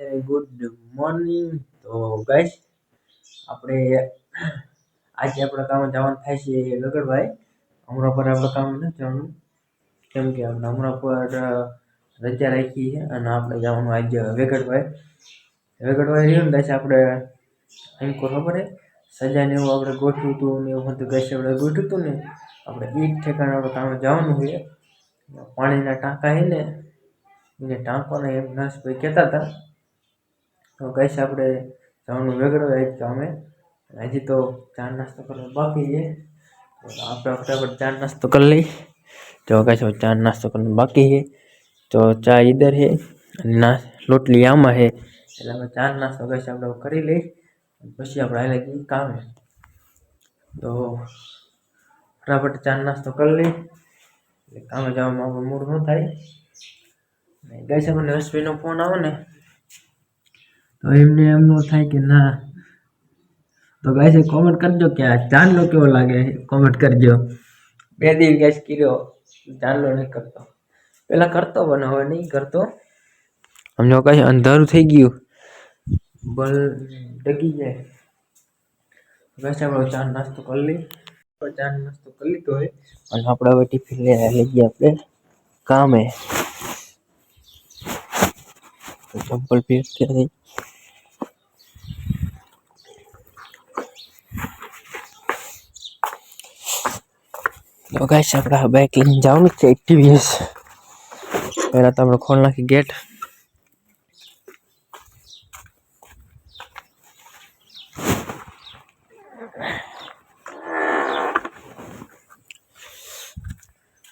Good morning તો guys આપણે આજે આપણા કામ જવાનું થાય છે ગગડભાઈ હમણાં પર આપણા કામ નથી જવાનું. કેમ કે આપણે હમણાં પર રજા રાખી છે અને આપણે જવાનું આજે વેગડભાઈ. વેગડભાઈ રહ્યું ને ગાઈસ આપણે, એમ કો ખબર હે સજાને એવું આપણે ગોઠવું હતું ને એવું હતું ગાઈસ આપણે ગોઠવું હતું ને. આપણે એ જ ઠેકાણે આપણે કામ જવાનું હોય પાણીના ટાંકા હે ને, એને ટાંકોને એમ નસભાઈ કહેતા હતા. તો કહીશ આપણે જવાનું વેગળો જ તો અમે હજી તો ચા નાસ્તો કરવાનો બાકી છે તો આપણે ફટાફટ ચા નાસ્તો કરી લઈ તો કહીશ ચા નાસ્તો કરવાનો બાકી છે તો ચા ઈધર છે અને ના લોટલી આમાં છે એટલે અમે ચા નાસ્તો કહીશ આપણે કરી લઈ પછી આપણે હાલે જઈએ કામે તો ફટાફટ ચા નાસ્તો કરી લઈ એટલે કામે જવામાં આપણું મૂડ ન થાય ગઈ છે મને અશ્વિનો ફોન આવે ને તો એમને એમ ન થાય કે ના તો ગાય છે કોમેન્ટ કરજો કે આ ચાંદલો કેવો લાગે કોમેન્ટ કરજો બે દિવસ ગેસ કર્યો ચાંદલો નહીં કરતો પેલા કરતો પણ હવે નહીં કરતો સમજો કઈ અંધારું થઈ ગયું બલ ડગી જાય વૈસે આપણો ચા નાસ્તો કરી લઈ ચા નાસ્તો કરી લીધો હોય અને આપણે હવે ટિફિન લઈ ગયા આપણે કામે ચંપલ પહેરતી તો ગાઈસ આપણે બાઇક લઈને જવાનું છે ટીવીએસ પહેલાં તો આપણે ખોલ નાખી ગેટ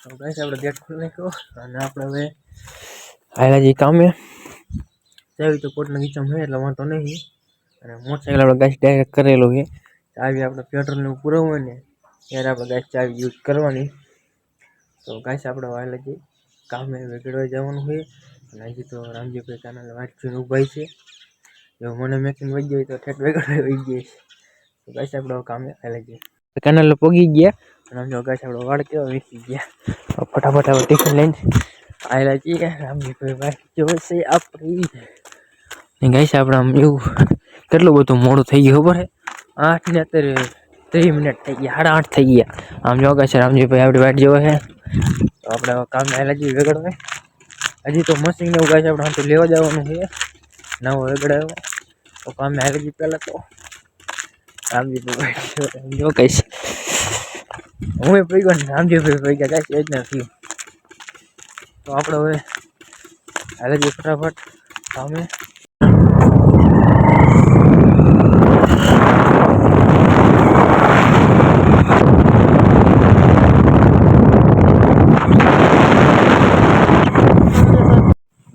તો ગાઈસ આપણે ગેટ ખોલી નાખ્યો અને આપણે હવે આવેલા જે કામે. ચાવી તો કોટના હોય એટલે વાંધો નહીં. અને મોટરસાઇકલ આપણે ગાઈસ ડાયરેક્ટ કરેલું છે. ચાવી આપણે પેટ્રોલ ને પૂરવું હોય ને ત્યારે આપણે ગાઈસ ચાવી યુઝ કરવાની. તો ગાઈસ, આપણે વાયલા જે કામે વેગડવા જવાનું હોય અને હજી તો રામજીભાઈ કાનાલ વાંચીને ઉભાઈ છે. જો મને મેકિંગ વહી જાય તો ઠેઠ વેગડવા વહી જાય તો ગાઈસ, આપણે કામે આવેલા જઈએ કાનાલ પોગી ગયા. અને જો ગાઈસ, આપણે વાળ કેવા વેચી ગયા. ફટાફટ આપણે ટિફિન લઈને આવેલા છીએ. રામજીભાઈ ભાઈ જોશે આપણી. ને ગાઈસ, આપણે આમ એવું કેટલું બધું મોડું થઈ ગયું ખબર છે? આઠ ને અત્યારે ત્રીસ મિનિટ થઈ ગયા સાડા આઠ થઈ ગયા આમ જો ગાઈસ રામજીભાઈ આપણી વાટ જોવે છે તો આપણે કામ આવેલા છીએ વેગડવા હજી તો મશીન એવું ગાઈસ આપણે તો લેવા જવાનું છે નવો વેગડાયો તો કામ આવેલા છીએ પહેલાં તો રામજીભાઈ જો કહીશ હું એ પૈગો ને રામજીભાઈ પૈગા કાંઈ એ જ ના થયું તો આપણે હવે હાલે જઈએ ફટાફટ કામે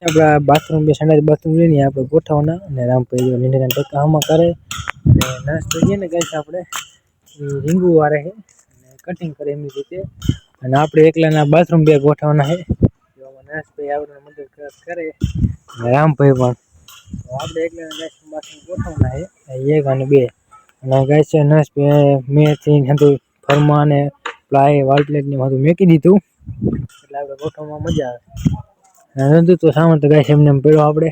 આપણા બાથરૂમ બે સંડાસ બાથરૂમ લઈને આપણે ગોઠવવાના અને રામભાઈ જો નીંદના ટેકા હમા કરે અને નર્સ જોઈએ ને ગાઈસ આપણે રીંગુ વારે છે અને કટિંગ કરે એમની રીતે અને આપણે એકલાના બાથરૂમ બે ગોઠવવાના છે જો નરેશભાઈ આપણે મદદ કરે અને રામભાઈ પણ તો આપણે એકલાના ગાઈસ બાથરૂમ ગોઠવવાના છે એક અને બે અને ગાઈસ છે નરેશભાઈ મેથી હતું ફરમા અને પ્લાય વાલ્ટલેટ ને બધું મેકી દીધું એટલે આપણે ગોઠવવામાં મજા આવે નતું તો સામાન તો ગાય એમને એમ આપણે.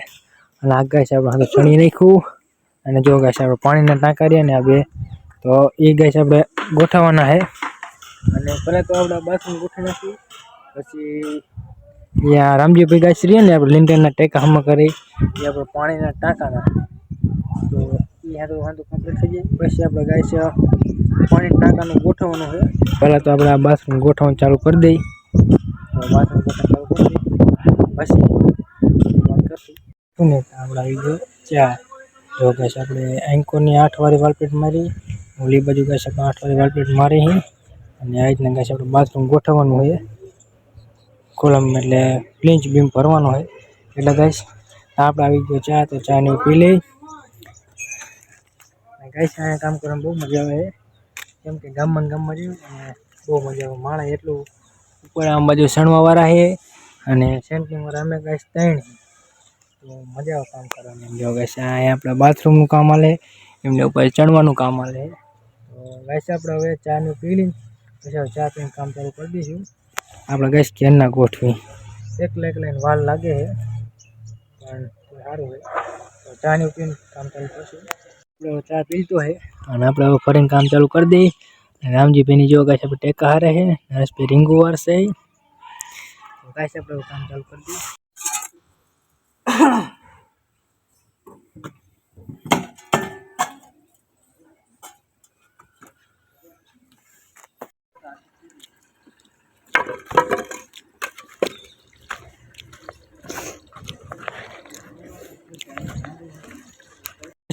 અને આ ગાય આપણે હાથે ચણી નાખ્યું. અને જો ગાય આપણે પાણીના ટાંકા રહ્યા ને આ બે, તો એ ગાય આપણે ગોઠવવાના છે. અને પહેલાં તો આપણે બાથરૂમ ગોઠવી નાખ્યું પછી આ રામજીભાઈ ગાય રહીએ ને આપણે લીંટરના ટેકા હમ કરી, એ આપણે પાણીના ટાંકાના. તો એ હાથું વાંધો કમ્પ્લીટ થઈ જાય. પછી આપણે ગાઈસ પાણી ટાંકાનું ગોઠવવાનું છે. પહેલાં તો આપણે આ બાથરૂમ ગોઠવવાનું ચાલુ કરી દઈએ. બાથરૂમ ગોઠવવાનું પછી વાત કરશું શું ને આપણે આવી ગયો ચા જો ગાઈસ આપણે એન્કોની આઠ વાળી વાલપેટ મારી ઓલી બાજુ ગાઈસ આપણે આઠ વાળી વાલપેટ મારી હી અને આ રીતના ગાઈસ આપણે બાથરૂમ ગોઠવવાનું હોય કોલમ એટલે પ્લિંચ બીમ ભરવાનો હોય એટલે ગાઈસ આપણે આવી ગયો ચા તો ચા ને એવું પી લઈ ગાઈસ અહીંયા કામ કરવાની બહુ મજા આવે છે કેમ કે ગામમાં ને ગામમાં રહ્યું અને બહુ મજા આવે માણસ એટલું ઉપર આમ બાજુ સણવા વાળા છે અને સેન્ટિંગ વાળા અમે ગાઈસ ત્રણ તો મજા આવે કામ કરવાની. એમ જો ગાઈસ અહીંયા આપણે બાથરૂમનું કામ આલે એમને ઉપર ચણવાનું કામ આલે તો ગાઈસ આપણે હવે ચાનું પી લઈ પછી ચા પીને કામ ચાલુ કરી દઈશું. આપણે ગાઈસ કેનના ગોઠવી. એકલા એકલા એને વાર લાગે છે, પણ સારું હોય. તો ચાની પીને કામ ચાલુ કરશું. આપણે ચા પીતો છે, અને આપણે હવે ફરીને કામ ચાલુ કરી દઈએ. રામજીભાઈની જો ગાઈસ આપણે ટેકા હારે છે નરેશભાઈ રીંગુ વારશે તો ગાઈસ, આપણે હવે કામ ચાલુ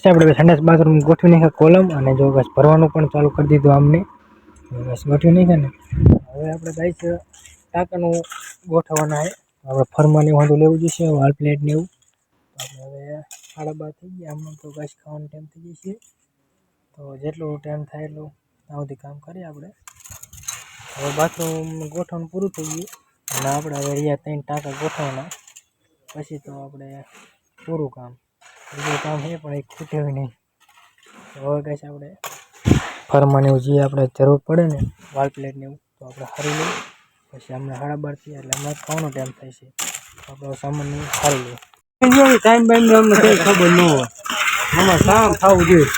આપણે સંડાસ બાથરૂમ ગોઠવી નાખ્યા કોલમ અને જો બસ ભરવાનું પણ ચાલુ કરી દીધું આમને. બસ ગોઠવી નાખ્યા ને. હવે આપણે ગાઈસ ટાંકાનું ગોઠવવાના છે. આપણે ફરમાને એવું બધું લેવું જોઈશે વાલ પ્લેટ ને એવું. આપણે હવે સાડા બાર થઈ ગયા. આમ તો ગાઈસ ખાવાનો ટાઈમ થઈ જશે. તો જેટલું ટાઈમ થાય એટલું ત્યાં સુધી કામ કરીએ આપણે. હવે બાથરૂમ ગોઠવણ પૂરું થઈ ગયું. અને આપણે હવે અહીંયા ત્રણ ટાંકા ગોઠવવાના. પછી તો આપણે પૂરું કામ. બીજું કામ છે, પણ એ ખૂટે નહીં. હવે કહીશ આપણે ફરમાને એવું જે આપણે જરૂર પડે ને વાલ પ્લેટ ને એવું, તો આપણે હરી લઈએ. પછી હમણાં સાડા બાર થયા એટલે હમણાં ખાવાનો ટાઈમ થાય છે. આપણો સામાન એવું હારી ટાઈમ બાઈમ અમને કંઈ ખબર ન હોય. આમાં કામ થવું જોઈએ.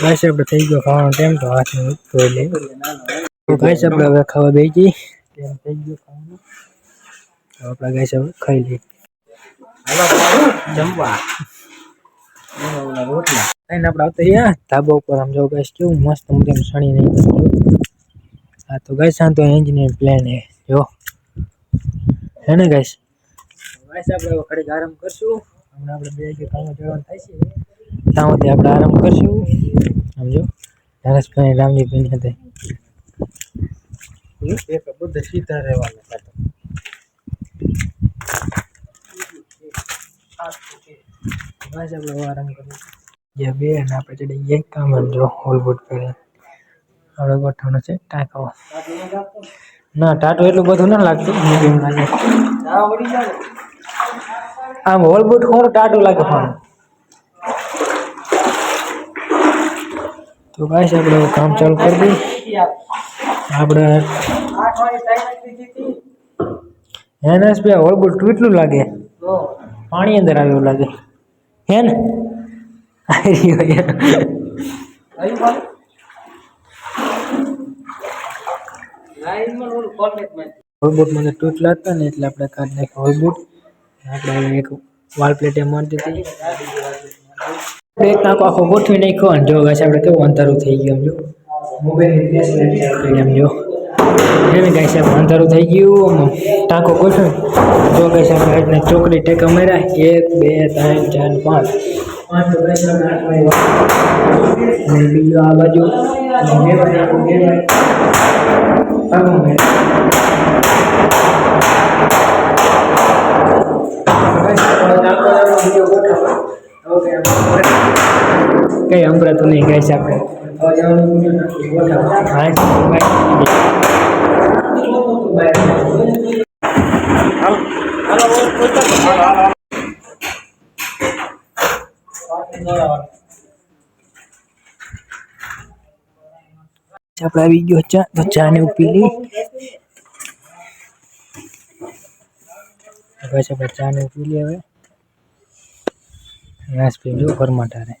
ભાઈ સાહેબ થઈ ગયો ખાવાનો ટાઈમ તો હાથ ધોઈ લે ભાઈ સાહેબ હવે ખાવા બે જઈ ટાઈમ થઈ ગયો ખાવાનું? તો આપણે ગાઈસ હવે ખાઈ લઈએ. જમવા. રોટલા. ખાઈને આપણે આવતા રહ્યા ધાબા ઉપર આમ જો ગાઈસ કેવું મસ્ત મજાનું સણી નહીં હા, તો ગાઈસ આ એન્જિનિયર પ્લાન હે જો. હે ને ગાઈસ ગાઈસ આપણે ઘડીક આરામ કરશું. હમણાં આપણે બે કામ જવાનું થાય છે. ત્યાં સુધી આપણે આરામ કરશું. સમજો નરેશભાઈ રામજીભાઈ હતા એક બધા સીધા રહેવાના બસ આપણે આરામ કરીએ. જે બે અને આપણે ચડી એક કામ જ હોલબુટ કરે. આપણે ગોઠવવાનો છે ટાંકો ના ટાટું એટલું બધું ના લાગતું. મીડિયમ લાગે આમ હોલબુટ થોડું ટાટું લાગે પણ. તો ગાઈસ, આપણે કામ ચાલુ કરી દઈએ. આપણે એનએસ બે હોલબુટ કેટલું લાગે. પાણી અંદર આવ્યું લાગે. હે ને આવી રહ્યો યાર. હોલબુટમાં તો તૂટલા હતા ને એટલે આપણે કાઢી નાખ્યા હોલબુટ આપણે હવે એક વાલ પ્લેટે મારી દીધી આપણે એક ટાંકો આખો ગોઠવી નાખ્યો અને જો ગાઈસ આપણે કેવું અંધારું થઈ ગયું એમ જો મોબાઈલની ફ્લેશ લાઈટ ચાલુ કરી એમ જો એને ગાઈસ આપણે અંધારું થઈ ગયું આમ ટાંકો ગોઠવી જો ગાઈસ આપણે આજના ચોકડી ટેકા માર્યા એક બે ત્રણ ચાર પાંચ પાંચ તો ગાઈસ આપણે આઠ વાગ્યા અને બીજો આ બાજુ અને કઈ અમરાતું નહીં ગાઈસ આપણે આપણે આવી ગયો ચા તો ચા ને એવું પી લઈ બસ આપણે ચા ને એવું પી લઈએ હવે નાશ પી જો ફરમાટારે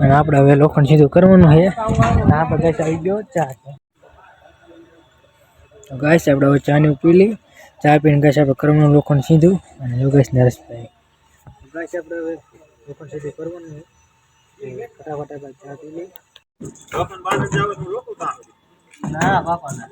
અને આપણે હવે લોખંડ સીધું કરવાનું છે અને આપણે ગાઈસ આવી ગયો ચા તો ગાઈસ આપણે હવે ચા ને પી લઈ ચા પીને ગાઈસ આપણે કરવાનું લોખંડ સીધું અને યોગેશ નરેશભાઈ ગાઈસ આપણે હવે લોખંડ સીધું કરવાનું છે. તો ફટાફટ આપણે ચા પી લઈએ ના બાપા ના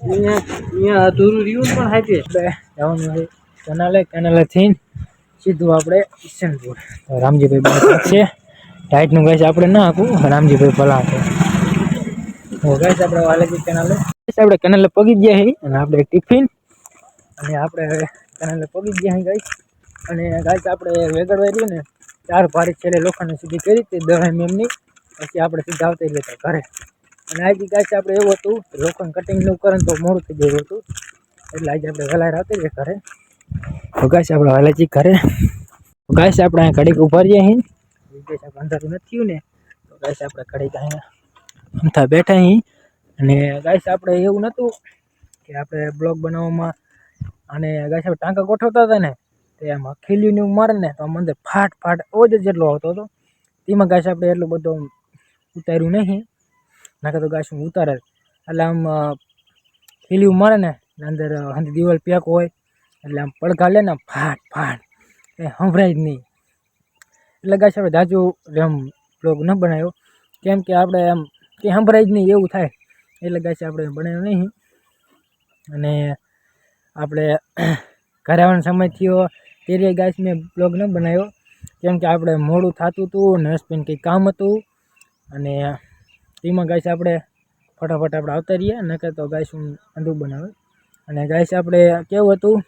અહીંયા અધૂરું રહ્યું પણ હાચે જવાનું કેનાલે કેનાલે થઈને સીધું આપણે રામજીભાઈ બહાર છે ટાઈટનું ગાઈસ આપણે ના હાંકવું રામજીભાઈ ભલા વાલેજી કેનાલે આપણે કેનાલે પગી ગયા છે અને આપણે ટિફિન. અને આપણે કેનાલે પગી ગયા છે ગાઈસ અને ગાઈસ આપણે વેગડવાઈ રહ્યું ને ચાર પાડી છેલ્લે લોખંડ સુધી કરી હતી, દહ એમની. પછી આપણે સીધા આવતા રહેતા ઘરે. અને આજે ગાઈસ આપણે એવું હતું, લોખંડ કટિંગનું કરે તો મોડું થઈ ગયું હતું. એટલે આજે આપણે વહેલા આવતા જઈએ ઘરે. ગાઈસ આપણે વહેલાજી ઘરે. તો આપણે અહીંયા ઘડીક ઊભા રહીએ અહીં. ગાઈસ આપણે અંધારું નથી થયું ને, તો ગાય આપણે ઘડીક અહીંયા અમથા બેઠા અહીં. અને ગાય આપણે એવું નહોતું કે આપણે બ્લોગ બનાવવામાં અને ગાય આપણે ટાંકા ગોઠવતા હતા ને તો એમાં ખીલ્યું ને એવું મારે ને તો આમ અંદર ફાટ ફાટ ઓજ જેટલો આવતો હતો. તેમાં ગાય આપણે એટલું બધું ઉતાર્યું નહીં. નાખે તો ગાય ઉતારે. એટલે આમ ખીલ્યું મારે ને અંદર હંધી દિવાલ પેક હોય, એટલે આમ પડઘા લે ને ફાટ ફાટ. એ સંભળાય જ નહીં. એટલે ગાય આપણે જાજુ એમ બ્લોગ ન બનાવ્યો. કેમ કે આપણે એમ કે સંભળાય જ નહીં એવું થાય. એટલે ગાય આપણે બનાવ્યો નહીં. અને આપણે ઘરે આવવાનો સમય થયો. ત્યારે ગાઈસ, મેં બ્લોગ ન બનાવ્યો. કેમ કે આપણે મોડું થતું હતું ને હસબન્ડ કંઈક કામ હતું. અને તેમાં ગાઈસ આપણે ફટાફટ આપણે આવતા રહીએ, નકર તો ગાઈસ હું અંધું બનાવે. અને ગાઈસ આપણે કેવું હતું?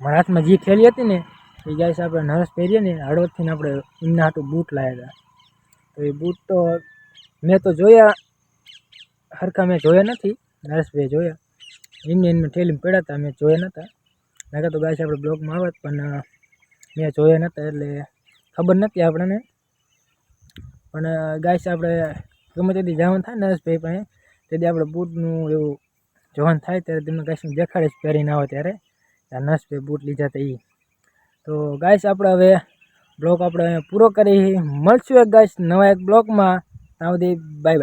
મારા હાથમાં જે ખેલી હતી ને, એ ગાઈસ આપણે નરસ પહેરીએ ને હળવદથી આપણે એમના હાટું બૂટ લાવ્યા હતા. તો એ બૂટ તો મેં તો જોયા, હરખા મેં જોયા નથી નરેશભાઈ જોયા. એમને એમને ઠેલીમાં પડ્યા હતા મેં જોયા નહોતા. નકર તો ગાઈસ આપણે બ્લોગમાં આવત પણ મેં જોયા નહોતા એટલે ખબર નથી આપણને. પણ ગાઈસ આપણે ગમે તેથી જવાનું થાય નરેશભાઈ પાસે તેથી આપણે બૂટનું એવું જોવાનું થાય ત્યારે તમને હું દેખાડીશ પહેરીને આવે ત્યારે. ત્યાં નરેશભાઈ બૂટ લીધા હતા એ તો ગાઈસ આપણે હવે બ્લોગ આપણે પૂરો કરી મળશું એક ગાય નવા એક બ્લોગમાં. ત્યાં સુધી બાય બાય